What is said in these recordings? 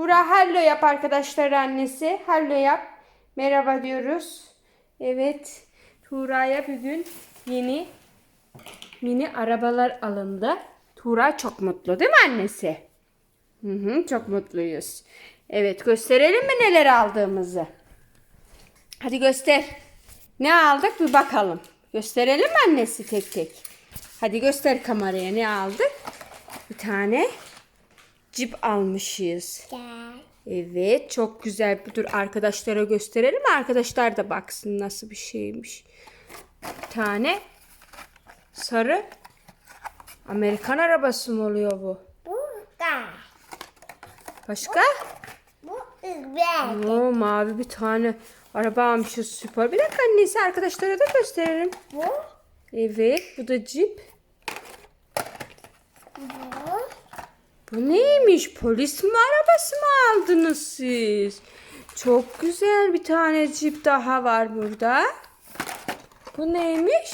Tuğra hello yap arkadaşlar annesi. Hello yap. Merhaba diyoruz. Evet. Tuğra'ya bugün yeni mini arabalar alındı. Tuğra çok mutlu değil mi annesi? Hı hı, çok mutluyuz. Evet gösterelim mi neler aldığımızı? Hadi göster. Ne aldık bir bakalım. Gösterelim mi annesi tek tek? Hadi göster kameraya ne aldık? Bir tane cip almışız. Gel. Evet çok güzel. Dur arkadaşlara gösterelim? Arkadaşlar da baksın nasıl bir şeymiş. Bir tane sarı Amerikan arabası mı oluyor bu? Bu da. Başka? Bu ızbek. Oo, mavi bir tane araba almışız süper. Bir dakika annesi arkadaşlara da gösterelim. Bu. Evet bu da cip. Bu. Bu neymiş? Polis mi arabası mı aldınız siz? Çok güzel bir tane cip daha var burada. Bu neymiş?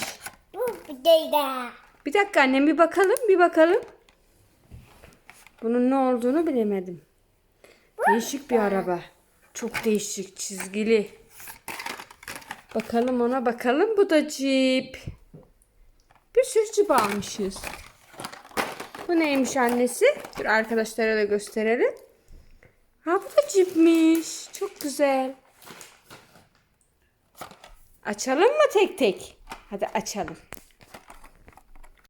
Bu bir de. Bir dakika annem bir bakalım bir bakalım. Bunun ne olduğunu bilemedim. Değişik bir araba. Çok değişik çizgili. Bakalım ona bakalım. Bu da cip. Bir sürü cip almışız. Bu neymiş annesi? Dur arkadaşlara da gösterelim. Ha bu da cipmiş. Çok güzel. Açalım mı tek tek? Hadi açalım.